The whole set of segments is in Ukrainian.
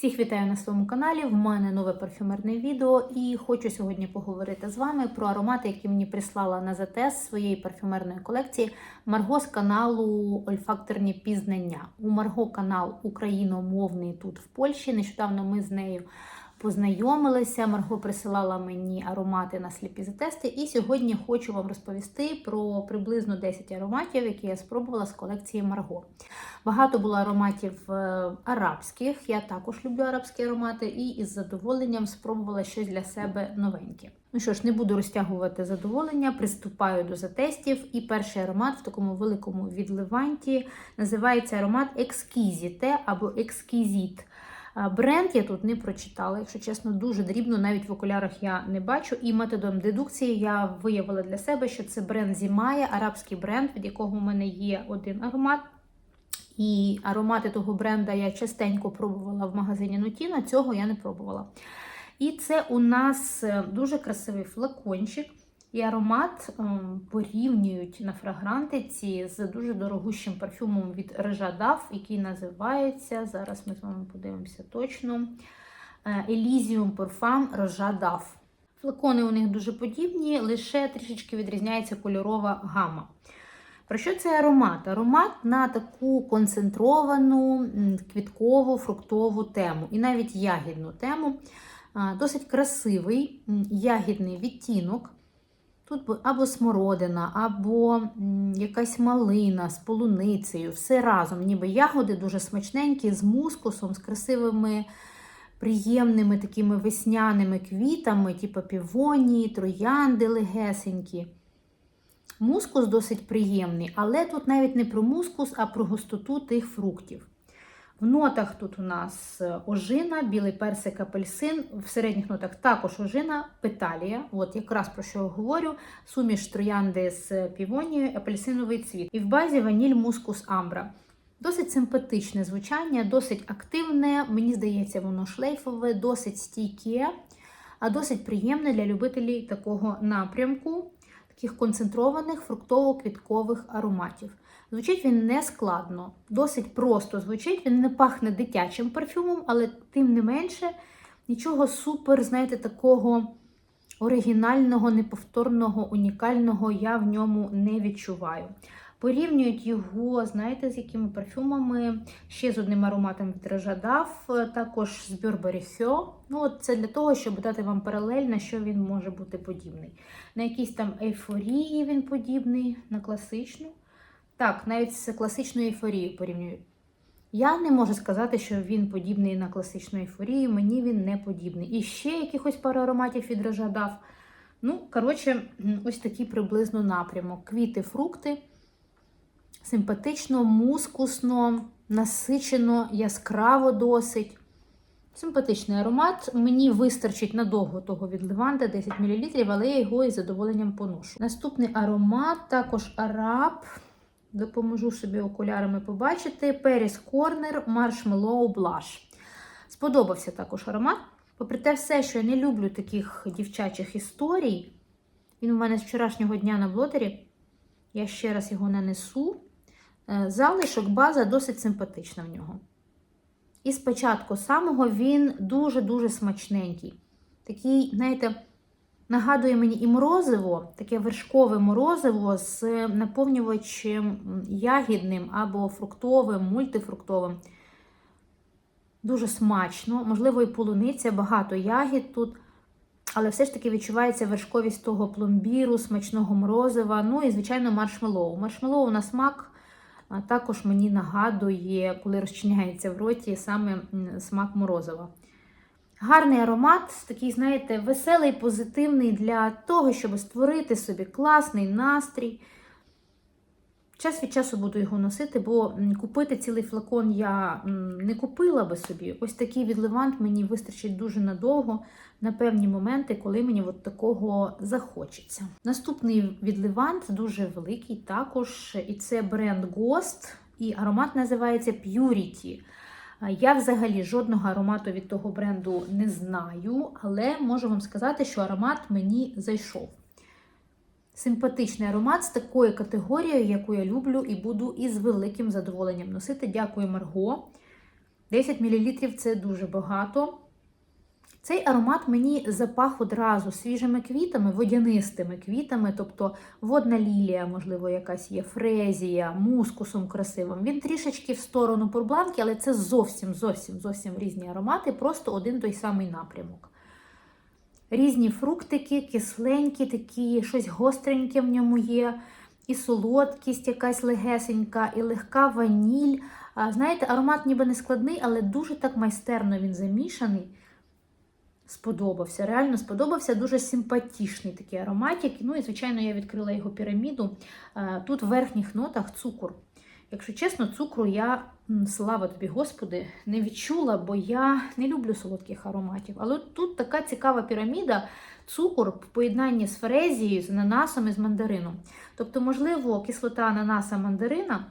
Всіх вітаю на своєму каналі. В мене нове парфюмерне відео, і хочу сьогодні поговорити з вами про аромати, які мені прислала на ЗТС своєї парфюмерної колекції Марго з каналу Ольфакторні пізнання. У Марго канал україномовний тут в Польщі. Нещодавно ми з нею познайомилися. Марго присилала мені аромати на сліпі затести. І сьогодні хочу вам розповісти про приблизно 10 ароматів, які я спробувала з колекції Марго. Багато було ароматів е, арабських. Я також люблю арабські аромати, і із задоволенням спробувала щось для себе новеньке. Ну що ж, не буду розтягувати задоволення, приступаю до затестів. І перший аромат в такому великому відливанті називається аромат Екскізіте або Екскізіт. Бренд я тут не прочитала, якщо чесно, дуже дрібно, навіть в окулярах я не бачу. І методом дедукції я виявила для себе, що це бренд Зімає, арабський бренд, від якого в мене є один аромат. І аромати того бренда я частенько пробувала в магазині Нутіна, цього я не пробувала. І це у нас е, дуже красивий флакончик. І аромат ем, порівнюють на фрагрантиці з дуже дорогущим парфюмом від Режадав, який називається, зараз ми з вами подивимося точно. е, Elysium Parfum Рожадав. Флакони у них дуже подібні, лише трішечки відрізняється кольорова гама. Про що це аромат? Аромат на таку концентровану квіткову фруктову тему і навіть ягідну тему. Досить красивий ягідний відтінок. Тут або смородина, або якась малина з полуницею, все разом, ніби ягоди дуже смачненькі, з мускусом, з красивими, приємними такими весняними квітами, типу півонії, троянди легесенькі. Мускус досить приємний, але тут навіть не про мускус, а про густоту тих фруктів. В нотах тут у нас е, ожина, білий персик, апельсин. В середніх нотах також ожина, петалія. От якраз про що я говорю: суміш троянди з півонією, апельсиновий цвіт. І в базі ваніль, мускус, амбра. Досить симпатичне звучання, досить активне. Мені здається, воно шлейфове, досить стійке, а досить приємне для любителів такого напрямку, таких концентрованих фруктово-квіткових ароматів. Звучить він не складно, досить просто звучить, він не пахне дитячим парфюмом, але тим не менше нічого супер, знаєте, такого оригінального, неповторного, унікального я в ньому не відчуваю. Порівнюють його, знаєте, з якими парфюмами, ще з одним ароматом від Режадав, також з Burberry Hyo. Ну, от Це для того, щоб дати вам паралель, на що він може бути подібний. На якісь там ейфорії він подібний, на класичну. Так, навіть з класичною ейфорією порівнюють. Я не можу сказати, що він подібний на класичну ейфорію, мені він не подібний. І ще якихось пару ароматів від Режадав. Ну, коротше, ось такий приблизно напрямок. Квіти, фрукти. Симпатично, мускусно, насичено, яскраво досить. Симпатичний аромат. Мені вистачить надовго того від Леванта 10 мл, але я його із задоволенням поношу. Наступний аромат, також араб. Допоможу собі окулярами побачити. Періс Корнер Marshmallow Blush. Сподобався також аромат. Попри те, все, що я не люблю таких дівчачих історій. Він у мене з вчорашнього дня на блотері. Я ще раз його нанесу. Залишок, база досить симпатична в нього. І спочатку самого він дуже-дуже смачненький. Такий, знаєте, нагадує мені і морозиво, таке вершкове морозиво з наповнювачем ягідним або фруктовим, мультифруктовим. Дуже смачно, можливо, і полуниця, багато ягід тут. Але все ж таки відчувається вершковість того пломбіру, смачного морозива. Ну і, звичайно, маршмеллоу. Маршмеллоу на смак також мені нагадує, коли розчиняється в роті, саме смак морозива. Гарний аромат, такий, знаєте, веселий, позитивний для того, щоб створити собі класний настрій. Час від часу буду його носити, бо купити цілий флакон я не купила би собі. Ось такий відливант мені вистачить дуже надовго на певні моменти, коли мені от такого захочеться. Наступний відливант дуже великий також, і це бренд Ghost, і аромат називається Purity. Я взагалі жодного аромату від того бренду не знаю, але можу вам сказати, що аромат мені зайшов. Симпатичний аромат з такою категорією, яку я люблю і буду із великим задоволенням носити. Дякую, Марго. 10 мл це дуже багато. Цей аромат мені запах одразу свіжими квітами, водянистими квітами, тобто водна лілія, можливо, якась є, фрезія, мускусом красивим. Він трішечки в сторону пурбланки, але це зовсім зовсім зовсім різні аромати, просто один той самий напрямок. Різні фруктики, кисленькі, такі, щось гостреньке в ньому є, і солодкість якась легесенька, і легка ваніль. Знаєте, аромат ніби не складний, але дуже так майстерно він замішаний. Сподобався, реально сподобався. Дуже симпатичний такий ароматик. Ну і, звичайно, я відкрила його піраміду. Е, Тут в верхніх нотах цукор. Якщо чесно, цукру я, слава тобі, Господи, не відчула, бо я не люблю солодких ароматів. Але тут така цікава піраміда, цукор в поєднанні з фрезією, з ананасом і з мандарином. Тобто, можливо, кислота ананаса мандарина.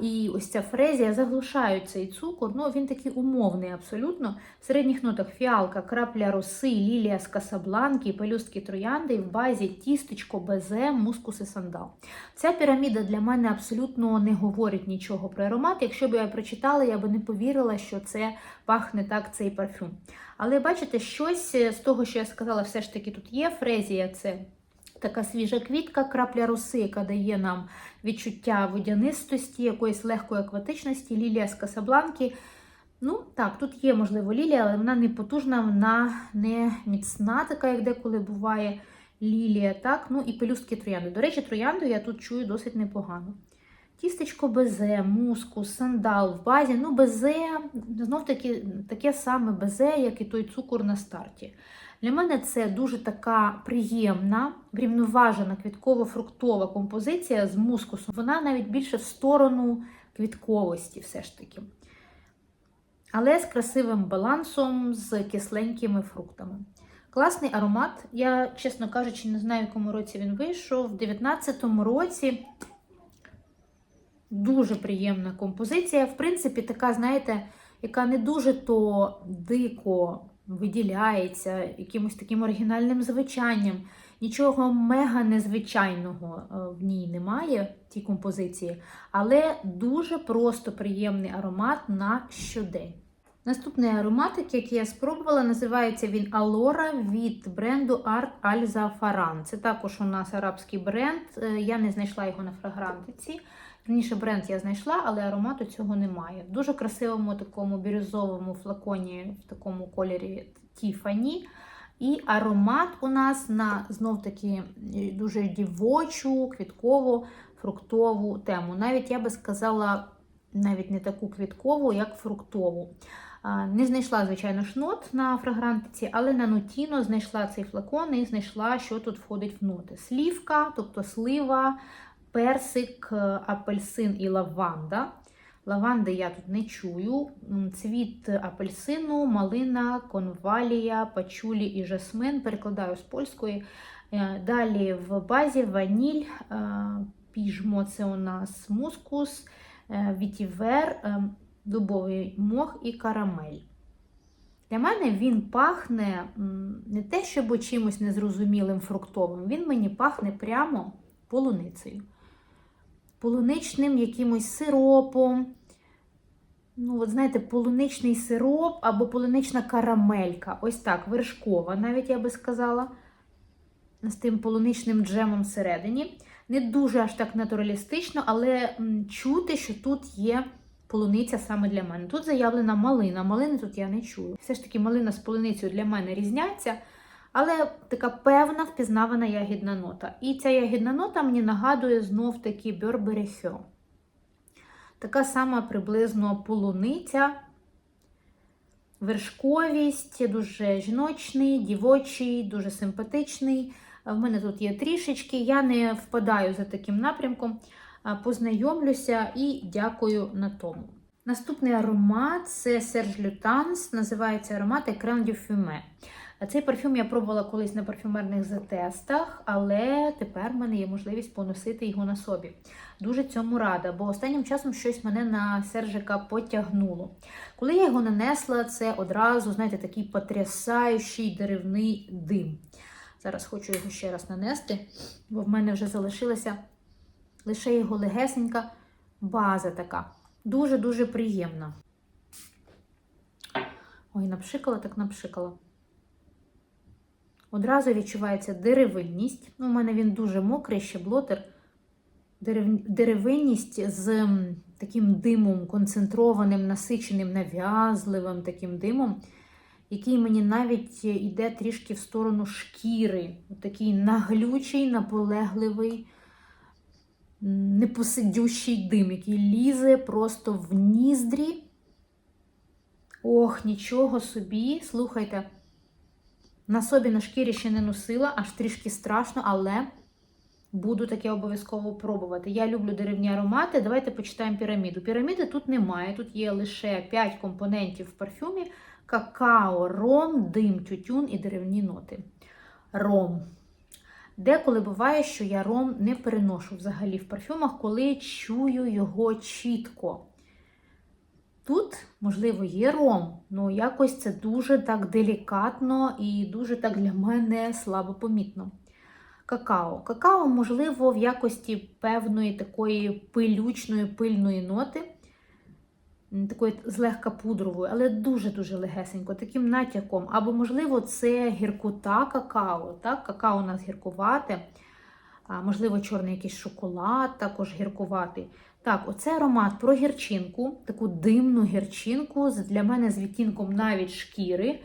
І ось ця фрезія заглушають цей цукор. Ну, він такий умовний абсолютно. В середніх нотах фіалка, крапля роси, лілія з касабланки, пелюстки троянди, в базі тістечко, безе, мускус і сандал. Ця піраміда для мене абсолютно не говорить нічого про аромат. Якщо б я прочитала, я би не повірила, що це пахне так цей парфюм. Але бачите, щось з того, що я сказала, все ж таки тут є. Фрезія це. Така свіжа квітка, крапля роси, яка дає нам відчуття водянистості, якоїсь легкої акватичності, лілія з касабланки. Ну, так, тут є, можливо, лілія, але вона не потужна, вона не міцна, така, як деколи буває лілія. так, ну І пелюстки троянди. До речі, троянду я тут чую досить непогано. Тістечко безе, мускус, сандал в базі. Ну, безе, знов таки таке саме безе, як і той цукор на старті. Для мене це дуже така приємна, врівноважена квітково-фруктова композиція з мускусом. Вона навіть більше в сторону квітковості, все ж таки. Але з красивим балансом, з кисленькими фруктами. Класний аромат. Я, чесно кажучи, не знаю, в якому році він вийшов. В 2019 році дуже приємна композиція. В принципі, така, знаєте, яка не дуже то дико виділяється якимось таким оригінальним звичанням. Нічого мега незвичайного е, в ній немає, в цій композиції, але дуже просто приємний аромат на щодень. Наступний ароматик, який я спробувала, називається він Алора від бренду Art Al Za'afaran. Це також у нас арабський бренд. Е, Я не знайшла його на фрагрантиці. Верніше бренд я знайшла, але аромату цього немає. В дуже красивому такому бірюзовому флаконі в такому кольорі Тіфані. І аромат у нас на знов-таки дуже дівочу, квіткову, фруктову тему. Навіть я би сказала, навіть не таку квіткову, як фруктову. Не знайшла, звичайно, шнот на фрагрантиці, але на нотіно знайшла цей флакон і знайшла, що тут входить в ноти. Слівка, тобто слива, персик, апельсин і лаванда. Лаванди я тут не чую. Цвіт апельсину, малина, конвалія, пачулі і жасмин. Перекладаю з польської. Е, Далі в базі ваніль, е, піжмо це у нас мускус, е, вітівер, дубовий мох і карамель. Для мене він пахне не те, щоб чимось незрозумілим фруктовим, він мені пахне прямо полуницею полуничним якимось сиропом. Ну, от знаєте, полуничний сироп або полунична карамелька. Ось так, вершкова, навіть я би сказала, з тим полуничним джемом всередині. Не дуже аж так натуралістично, але чути, що тут є полуниця саме для мене. Тут заявлена малина. Малини тут я не чую. Все ж таки, малина з полуницею для мене різняться. Але така певна впізнавана ягідна нота. І ця ягідна нота мені нагадує знов таки Hue. Така сама приблизно полуниця, вершковість, дуже жіночний, дівочий, дуже симпатичний. В мене тут є трішечки, я не впадаю за таким напрямком, познайомлюся і дякую на тому. Наступний аромат це Serge Lutens, називається аромат du Fumé. Цей парфюм я пробувала колись на парфюмерних затестах, але тепер в мене є можливість поносити його на собі. Дуже цьому рада, бо останнім часом щось мене на сержика потягнуло. Коли я його нанесла, це одразу, знаєте, такий потрясаючий деревний дим. Зараз хочу його ще раз нанести, бо в мене вже залишилася лише його легесенька база така. Дуже-дуже приємна. Ой, напшикала, так напшикала. Одразу відчувається деревинність. Ну, у мене він дуже мокрий, ще блотер. Дерев... Деревинність з таким димом, концентрованим, насиченим, нав'язливим таким димом, який мені навіть йде трішки в сторону шкіри. Такий наглючий, наполегливий, м, непосидющий дим, який лізе просто в ніздрі. Ох, нічого собі. Слухайте. На собі на шкірі ще не носила, аж трішки страшно, але буду таке обов'язково пробувати. Я люблю деревні аромати. Давайте почитаємо піраміду. Піраміди тут немає, тут є лише 5 компонентів в парфюмі: какао, ром, дим, тютюн і деревні ноти. Ром. Деколи буває, що я ром не переношу взагалі в парфюмах, коли чую його чітко. Тут, можливо, є ром, але якось це дуже так делікатно і дуже так для мене слабо помітно. Какао. Какао, можливо, в якості певної такої пилючної пильної ноти, такої злегка пудрової, але дуже-дуже легесенько, таким натяком. Або, можливо, це гіркота какао. Так? Какао у нас гіркувате, можливо, чорний якийсь шоколад, також гіркуватий. Так, оце аромат про гірчинку, таку димну гірчинку, для мене з відтінком навіть шкіри.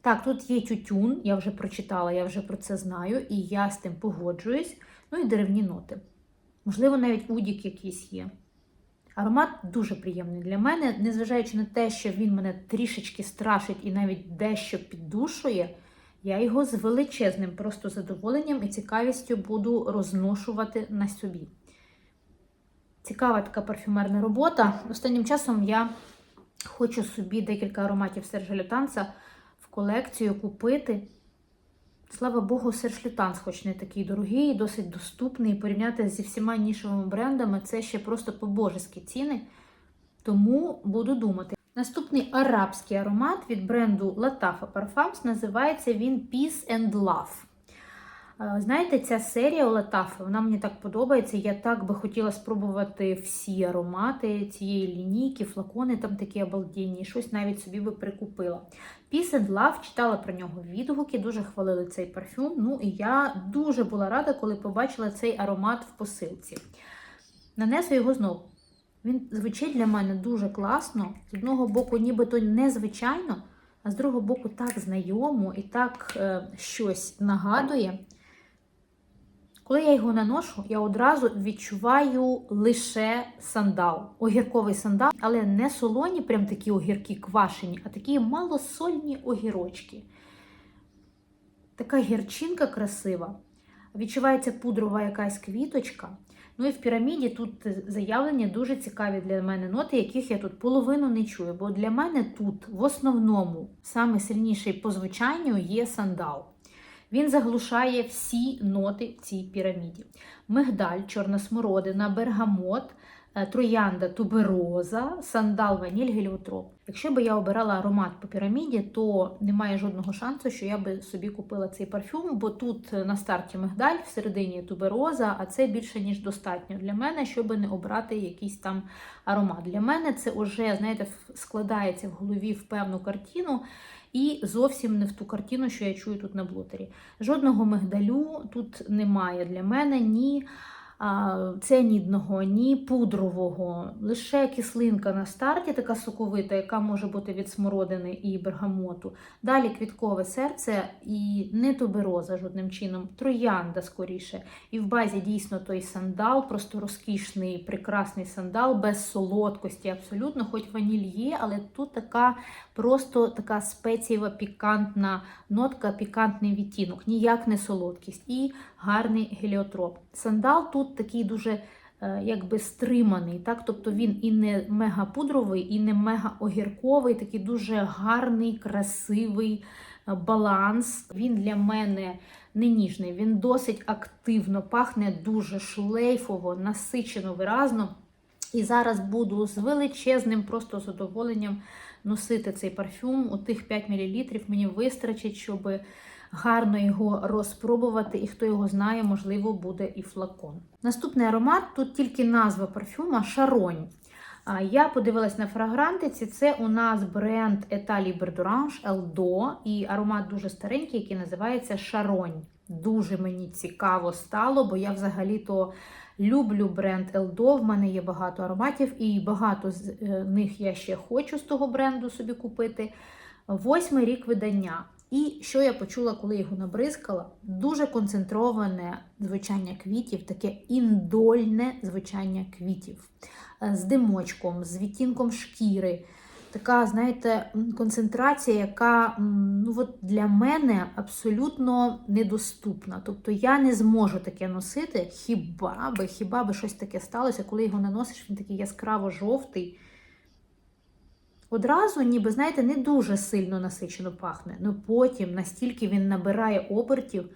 Так, тут є тютюн, я вже прочитала, я вже про це знаю, і я з тим погоджуюсь. Ну і деревні ноти. Можливо, навіть удік якийсь є. Аромат дуже приємний для мене, незважаючи на те, що він мене трішечки страшить і навіть дещо піддушує, я його з величезним просто задоволенням і цікавістю буду розношувати на собі. Цікава така парфюмерна робота. Останнім часом я хочу собі декілька ароматів Сержа Лютанса в колекцію купити. Слава Богу, Серж Лютанс, хоч не такий дорогий, досить доступний. Порівняти зі всіма нішовими брендами це ще просто по-божески ціни. Тому буду думати. Наступний арабський аромат від бренду Latafa Parfums називається він Peace and Love. Е, Знаєте, ця серія у вона мені так подобається. Я так би хотіла спробувати всі аромати цієї лінійки, флакони там такі обалденні, щось навіть собі би прикупила. Peace and Love, читала про нього відгуки, дуже хвалили цей парфюм. Ну і я дуже була рада, коли побачила цей аромат в посилці. Нанесу його знову. Він звучить для мене дуже класно. З одного боку, нібито незвичайно, а з другого боку, так знайомо і так е, щось нагадує. Коли я його наношу, я одразу відчуваю лише сандал, огірковий сандал, але не солоні, прям такі огірки квашені, а такі малосольні огірочки. Така гірчинка красива. Відчувається пудрова якась квіточка. Ну і в піраміді тут заявлені дуже цікаві для мене ноти, яких я тут половину не чую. Бо для мене тут в основному саме по звучанню є сандал. Він заглушає всі ноти в цій піраміді: мигдаль, чорна смородина, бергамот, е, троянда, тубероза, сандал, ваніль, геліотроп. Якщо би я обирала аромат по піраміді, то немає жодного шансу, що я би собі купила цей парфюм, бо тут на старті мигдаль, всередині тубероза, а це більше ніж достатньо для мене, щоб не обрати якийсь там аромат. Для мене це вже, знаєте, складається в голові в певну картину. І зовсім не в ту картину, що я чую тут на блотері. Жодного мигдалю тут немає для мене ні а, цянідного, ні пудрового. Лише кислинка на старті, така соковита, яка може бути від смородини і бергамоту. Далі квіткове серце і не тубероза жодним чином, троянда скоріше. І в базі дійсно той сандал, просто розкішний, прекрасний сандал, без солодкості абсолютно, хоч ваніль є, але тут така просто така спецієва пікантна нотка, пікантний відтінок, ніяк не солодкість і гарний геліотроп. Сандал тут такий дуже е, якби стриманий, так? тобто він і не мега пудровий, і не мега огірковий, такий дуже гарний, красивий е, баланс. Він для мене не ніжний, він досить активно пахне дуже шлейфово, насичено, виразно. І зараз буду з величезним просто задоволенням носити цей парфюм. У тих 5 мл мені вистачить, щоб гарно його розпробувати, і хто його знає, можливо, буде і флакон. Наступний аромат тут тільки назва парфюма Шаронь. Я подивилась на фрагрантиці. Це у нас бренд Etali Berdurange Eldo і аромат дуже старенький, який називається Шаронь. Дуже мені цікаво стало, бо я взагалі-то люблю бренд Eldo. В мене є багато ароматів, і багато з е, них я ще хочу з того бренду собі купити. Восьмий рік видання. І що я почула, коли його набризкала? Дуже концентроване звучання квітів, таке індольне звучання квітів е, з димочком, з відтінком шкіри. Така, знаєте, концентрація, яка ну, от для мене абсолютно недоступна. Тобто я не зможу таке носити, хіба би, хіба би щось таке сталося, коли його наносиш, він такий яскраво жовтий. Одразу, ніби, знаєте, не дуже сильно насичено пахне. але потім настільки він набирає обертів,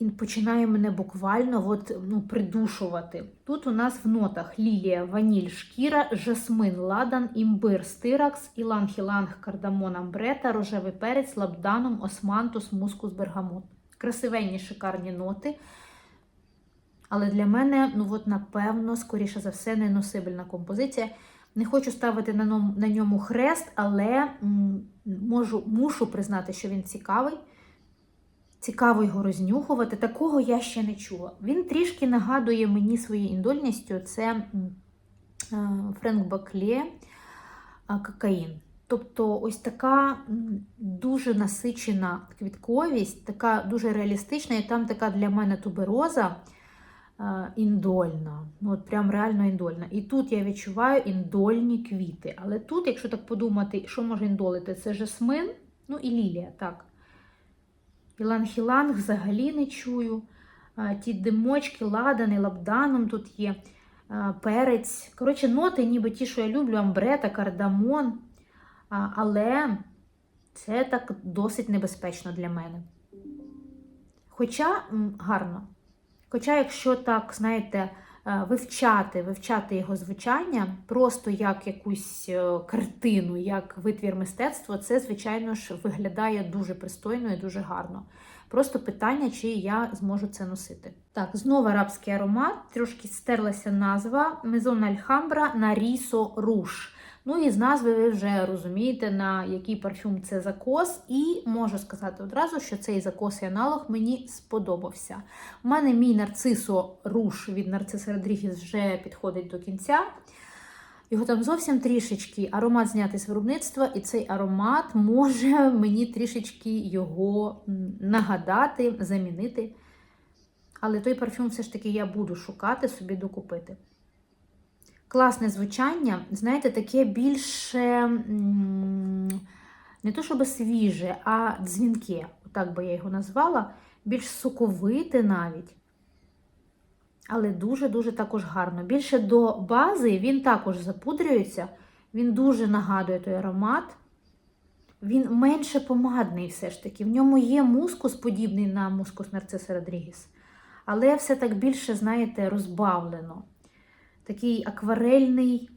він починає мене буквально от, ну, придушувати. Тут у нас в нотах лілія, ваніль, шкіра, жасмин, ладан, імбир, стиракс, іланг-іланг, кардамон, амбрета, рожевий перець, лабданум, османтус, мускус, бергамот. Красивенні шикарні ноти. Але для мене, ну от, напевно, скоріше за все, неносибельна композиція. Не хочу ставити на ньому, хрест, але можу, мушу признати, що він цікавий. Цікаво його рознюхувати. Такого я ще не чула. Він трішки нагадує мені своєю індольністю. Це е, Френк Баклє кокаїн. Тобто, ось така дуже насичена квітковість, така дуже реалістична, і там така для мене тубероза е, індольна. Ну, от прям реально індольна. І тут я відчуваю індольні квіти. Але тут, якщо так подумати, що може індолити, це жасмин, ну і лілія, так. Іланг-іланг взагалі не чую. Ті димочки, ладани, лабданом тут є, перець. Коротше, ноти, ніби ті, що я люблю, амбрета, кардамон. Але це так досить небезпечно для мене. Хоча гарно. Хоча, якщо так, знаєте, вивчати, вивчати його звучання, просто як якусь е, картину, як витвір мистецтва, це, звичайно ж, виглядає дуже пристойно і дуже гарно. Просто питання, чи я зможу це носити. Так, знову арабський аромат, трошки стерлася назва Мезон Альхамбра на Рісо Руш. Ну і з назви ви вже розумієте, на який парфюм це закос. І можу сказати одразу, що цей закос і аналог мені сподобався. У мене мій нарцисо руш від Нарциса Родрігес вже підходить до кінця. Його там зовсім трішечки аромат знятий з виробництва, і цей аромат може мені трішечки його нагадати, замінити. Але той парфюм все ж таки я буду шукати, собі докупити. Класне звучання, знаєте, таке більше не то щоб свіже, а дзвінке, так би я його назвала, більш соковите навіть. Але дуже-дуже також гарно. Більше до бази він також запудрюється, він дуже нагадує той аромат. Він менше помадний все ж таки. В ньому є мускус, подібний на мускус Нарциса Родрігес. Але все так більше, знаєте, розбавлено. Такий акварельний,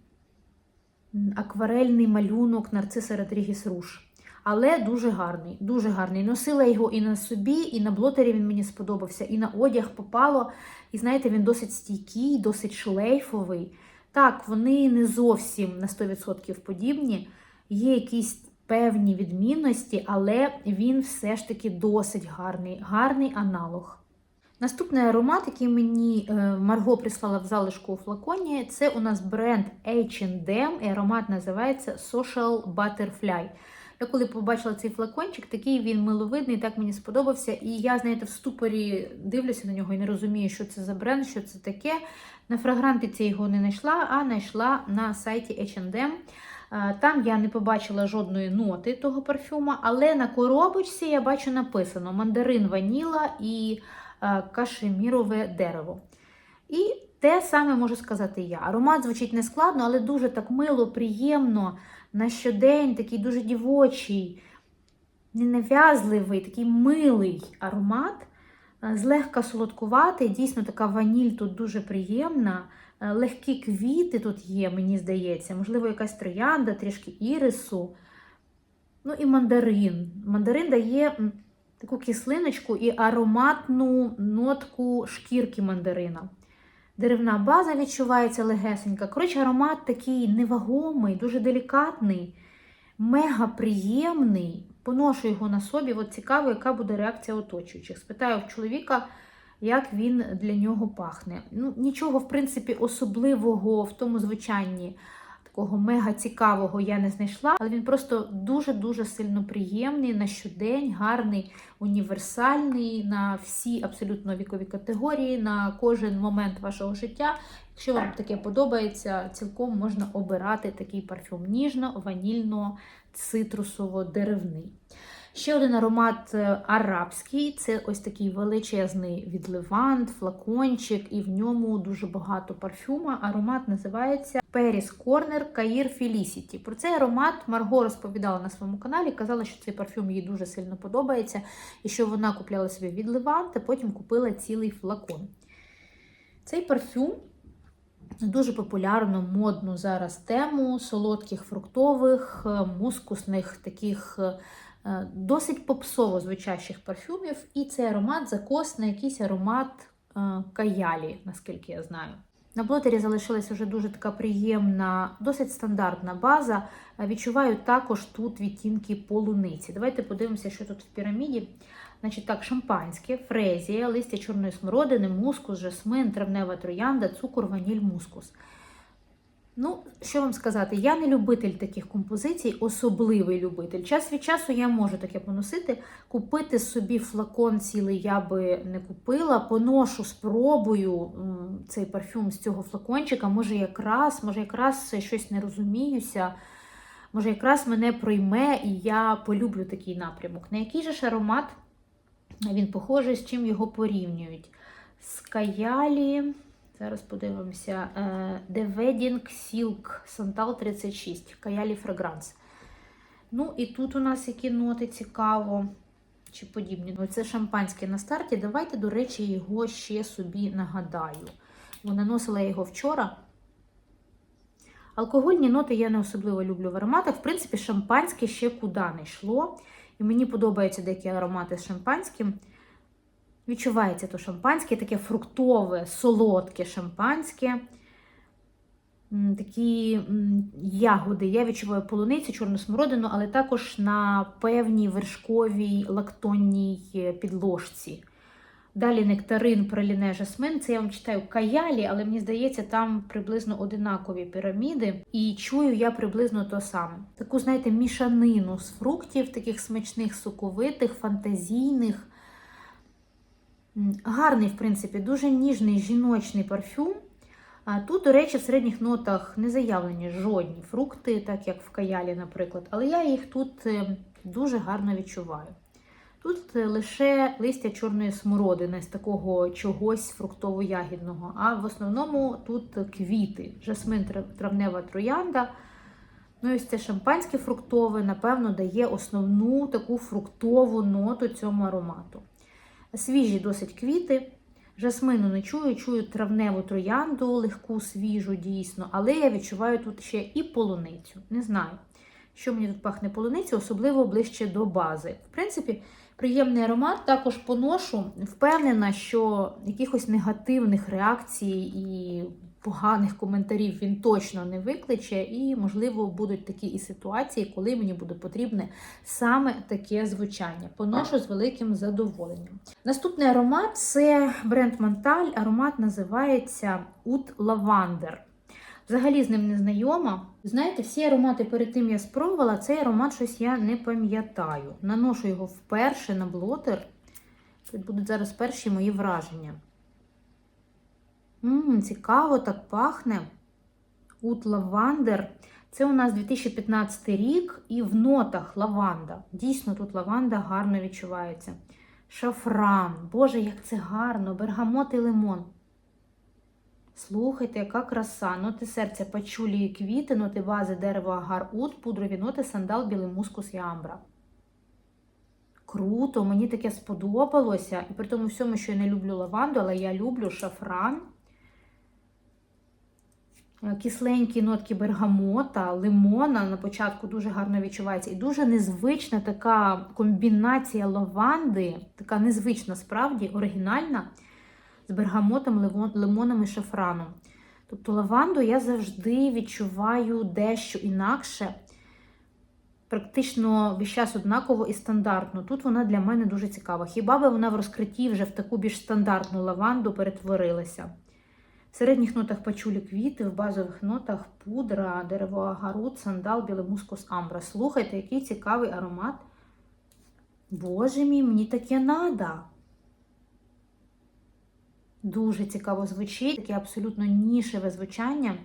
акварельний малюнок Нарциса Родрігес Руш. Але дуже гарний, дуже гарний. Носила його і на собі, і на блотері він мені сподобався, і на одяг попало. І знаєте, він досить стійкий, досить шлейфовий. Так, вони не зовсім на 100% подібні. Є якісь певні відмінності, але він все ж таки досить гарний, гарний аналог. Наступний аромат, який мені е, Марго прислала в залишку у флаконі, це у нас бренд H&M, і аромат називається Social Butterfly. Я коли побачила цей флакончик, такий він миловидний, так мені сподобався. І я, знаєте, в ступорі дивлюся на нього і не розумію, що це за бренд, що це таке. На фрагрантиці його не знайшла, а знайшла на сайті H&M. Там я не побачила жодної ноти того парфюма, але на коробочці я бачу написано мандарин ваніла і кашемірове дерево. І те саме можу сказати я. Аромат звучить нескладно, але дуже так мило, приємно, на щодень, такий дуже дівочий, ненав'язливий, такий милий аромат, е, злегка солодкуватий, дійсно така ваніль тут дуже приємна. Е, Легкі квіти тут є, мені здається, можливо, якась троянда, трішки ірису. Ну і мандарин. Мандарин дає таку кислиночку і ароматну нотку шкірки мандарина. Деревна база відчувається легесенька. Коротше, аромат такий невагомий, дуже делікатний, мега приємний. Поношу його на собі. От цікаво, яка буде реакція оточуючих. Спитаю в чоловіка, як він для нього пахне. Ну, Нічого, в принципі, особливого в тому звучанні такого мега цікавого я не знайшла, але він просто дуже-дуже сильно приємний на щодень, гарний, універсальний на всі абсолютно вікові категорії, на кожен момент вашого життя. Якщо вам таке подобається, цілком можна обирати такий парфюм ніжно, ванільно, цитрусово-деревний. Ще один аромат е, арабський це ось такий величезний відливант, флакончик, і в ньому дуже багато парфюма. Аромат називається Paris Corner Cair Felicity. Про цей аромат Марго розповідала на своєму каналі, казала, що цей парфюм їй дуже сильно подобається, і що вона купляла собі відливант, а потім купила цілий флакон. Цей парфюм. Дуже популярну, модну зараз тему солодких фруктових, е, мускусних таких Е, досить попсово звучащих парфюмів, і цей аромат закос на якийсь аромат е, каялі, наскільки я знаю. На блотері залишилася вже дуже така приємна, досить стандартна база. Е, відчуваю також тут відтінки полуниці. Давайте подивимося, що тут в піраміді. Значить так, Шампанське, фрезія, листя чорної смородини, мускус, жасмин, травнева троянда, цукор, ваніль, мускус. Ну, що вам сказати, я не любитель таких композицій, особливий любитель. Час від часу я можу таке поносити. Купити собі флакон цілий я би не купила. Поношу, спробую цей парфюм з цього флакончика. Може, якраз, може, якраз щось не розуміюся. Може, якраз мене пройме і я полюблю такий напрямок. На який же ж аромат він похожий, з чим його порівнюють? З каялі. Зараз подивимося. Е, The Wedding Silk Santal 36, Каялі Fragrance. Ну, і тут у нас які ноти цікаво. Чи подібні. Ну, Це шампанське на старті. Давайте, до речі, його ще собі нагадаю. Бо наносила його вчора. Алкогольні ноти я не особливо люблю в ароматах. В принципі, шампанське ще куди не йшло. І мені подобаються деякі аромати з шампанським. Відчувається то шампанське, таке фруктове, солодке шампанське. Такі ягоди. Я відчуваю полуницю, чорну смородину, але також на певній вершковій лактонній е, підложці. Далі нектарин, праліне, жасмин. Це я вам читаю каялі, але мені здається, там приблизно одинакові піраміди. І чую я приблизно то саме. Таку, знаєте, мішанину з фруктів, таких смачних, соковитих, фантазійних. Гарний, в принципі, дуже ніжний жіночний парфюм. Тут, до речі, в середніх нотах не заявлені жодні фрукти, так як в каялі, наприклад, але я їх тут е, дуже гарно відчуваю. Тут е, лише листя чорної смородини з такого чогось фруктово-ягідного, а в основному тут квіти, жасмин травнева троянда. Ну, ось це шампанське фруктове, напевно, дає основну таку фруктову ноту цьому аромату. Свіжі досить квіти. Жасмину не чую, чую травневу троянду, легку, свіжу, дійсно, але я відчуваю тут ще і полуницю. Не знаю, що мені тут пахне полуницю, особливо ближче до бази. В принципі, приємний аромат, також поношу, впевнена, що якихось негативних реакцій і поганих коментарів він точно не викличе, і, можливо, будуть такі і ситуації, коли мені буде потрібне саме таке звучання. Поношу з великим задоволенням. Наступний аромат це бренд Монталь. Аромат називається Ут Лавандер. Взагалі з ним не знайома. Знаєте, всі аромати перед тим я спробувала, цей аромат щось я не пам'ятаю. Наношу його вперше на блотер. Тут будуть зараз перші мої враження. Ммм, Цікаво, так пахне. Ут лавандер. Це у нас 2015 рік і в нотах лаванда. Дійсно, тут лаванда гарно відчувається. Шафран. Боже, як це гарно! Бергамот і лимон. Слухайте, яка краса. Ноти серця, пачулі і квіти, ноти бази, дерева, агар, ут, пудрові ноти, сандал, білий мускус і амбра. Круто, мені таке сподобалося. І при тому всьому, що я не люблю лаванду, але я люблю шафран. Е, кисленькі нотки бергамота, лимона на початку дуже гарно відчувається. І дуже незвична така комбінація лаванди, така незвична, справді, оригінальна. з бергамотом, лимоном і шафраном. Тобто лаванду я завжди відчуваю дещо інакше, практично весь час однаково і стандартно. Тут вона для мене дуже цікава. Хіба би вона в розкритті вже в таку більш стандартну лаванду перетворилася? В середніх нотах пачулі квіти, в базових нотах пудра, дерево агарут, сандал, білий мускус, амбра. Слухайте, який цікавий аромат. Боже мій, мені таке надо. Дуже цікаво звучить, таке абсолютно нішеве звучання.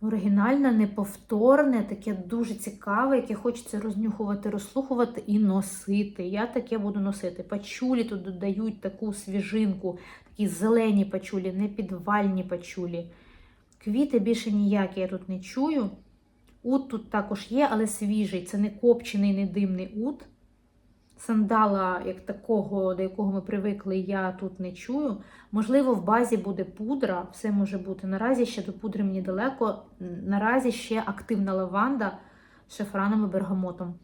Оригінальне, неповторне, таке дуже цікаве, яке хочеться рознюхувати, розслухувати і носити. Я таке буду носити. Пачулі тут додають таку свіжинку, такі зелені пачулі, не підвальні пачулі. Квіти більше ніякі я тут не чую. Ут тут також є, але свіжий. Це не копчений, не димний ут. Сандала, як такого, до якого ми привикли, я тут не чую. Можливо, в базі буде пудра, все може бути. Наразі ще до пудри мені далеко. Наразі ще активна лаванда з шафраном і бергамотом.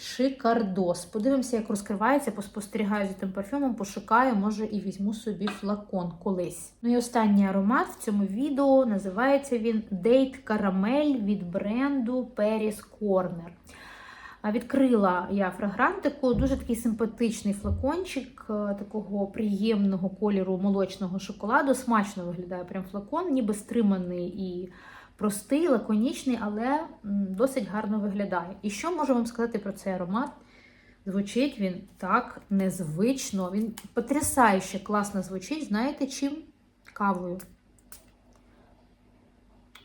Шикардос. Подивимося, як розкривається, поспостерігаю за тим парфюмом, пошукаю, може і візьму собі флакон колись. Ну і останній аромат в цьому відео називається він Date Caramel від бренду Paris Corner. Відкрила я фрагрантику, дуже такий симпатичний флакончик, е, такого приємного кольору молочного шоколаду. Смачно виглядає прям флакон, ніби стриманий і простий, лаконічний, але досить гарно виглядає. І що можу вам сказати про цей аромат? Звучить він так незвично, він потрясающе класно звучить. Знаєте чим? Кавою.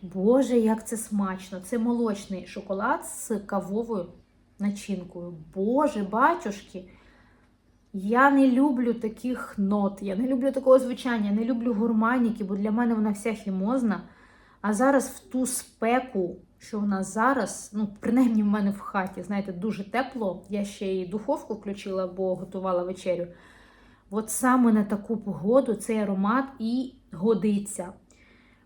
Боже, як це смачно! Це молочний шоколад з кавовою начинкою. Боже, батюшки! Я не люблю таких нот, я не люблю такого звучання, я не люблю гурманіки, бо для мене вона вся хімозна. А зараз в ту спеку, що в нас зараз, ну, принаймні в мене в хаті, знаєте, дуже тепло. Я ще і духовку включила, бо готувала вечерю. От саме на таку погоду цей аромат і годиться.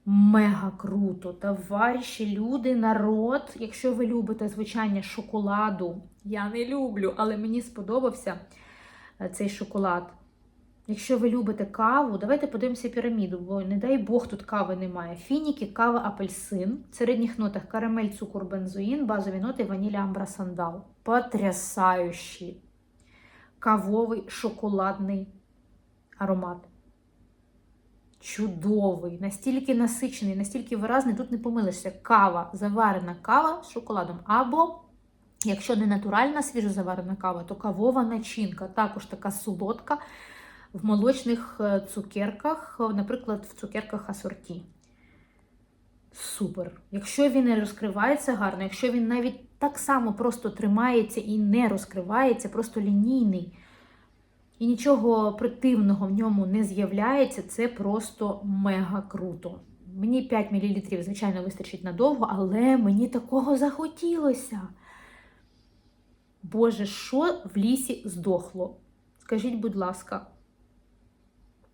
Мега круто. Товариші, люди, народ. Якщо ви любите звучання шоколаду, я не люблю, але мені сподобався е, цей шоколад. Якщо ви любите каву, давайте подивимося піраміду, бо не дай Бог тут кави немає. Фініки, кава, апельсин. В середніх нотах карамель, цукор, бензоїн, базові ноти, ванілля, амбра, сандал. Потрясаючий кавовий шоколадний аромат. Чудовий, настільки насичений, настільки виразний, тут не помилишся. Кава, заварена кава з шоколадом. Або, якщо не натуральна свіжозаварена кава, то кавова начинка, також така солодка в молочних е, цукерках, е, наприклад, в цукерках асорті. Супер. Якщо він не розкривається гарно, якщо він навіть так само просто тримається і не розкривається, просто лінійний, і нічого противного в ньому не з'являється, це просто мега круто. Мені 5 мл, звичайно, вистачить надовго, але мені такого захотілося. Боже, що в лісі здохло? Скажіть, будь ласка.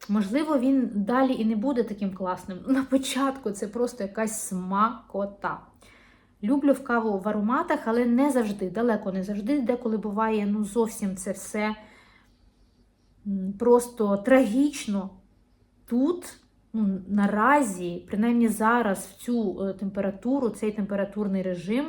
Можливо, він далі і не буде таким класним. На початку це просто якась смакота. Люблю в каву в ароматах, але не завжди, далеко не завжди. Деколи буває ну, зовсім це все просто трагічно. Тут, ну, наразі, принаймні зараз, в цю е, температуру, цей температурний режим,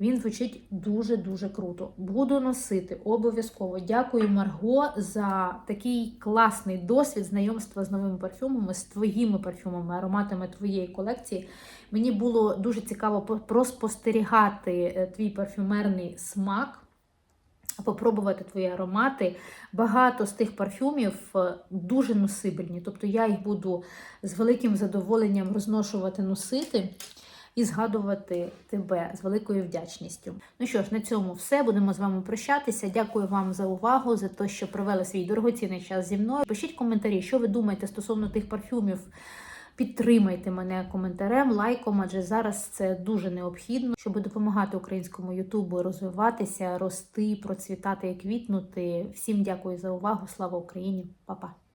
він звучить дуже-дуже круто. Буду носити обов'язково. Дякую, Марго, за такий класний досвід знайомства з новими парфюмами, з твоїми парфюмами, ароматами твоєї колекції. Мені було дуже цікаво проспостерігати е, твій парфюмерний смак. Попробувати твої аромати. Багато з тих парфюмів е, дуже носибельні. Тобто я їх буду з великим задоволенням розношувати, носити і згадувати тебе з великою вдячністю. Ну що ж, на цьому все. Будемо з вами прощатися. Дякую вам за увагу, за те, що провели свій дорогоцінний час зі мною. Пишіть коментарі, що ви думаєте стосовно тих парфюмів. Підтримайте мене коментарем, лайком, адже зараз це дуже необхідно, щоб допомагати українському Ютубу розвиватися, рости, процвітати і квітнути. Всім дякую за увагу. Слава Україні, Па-па!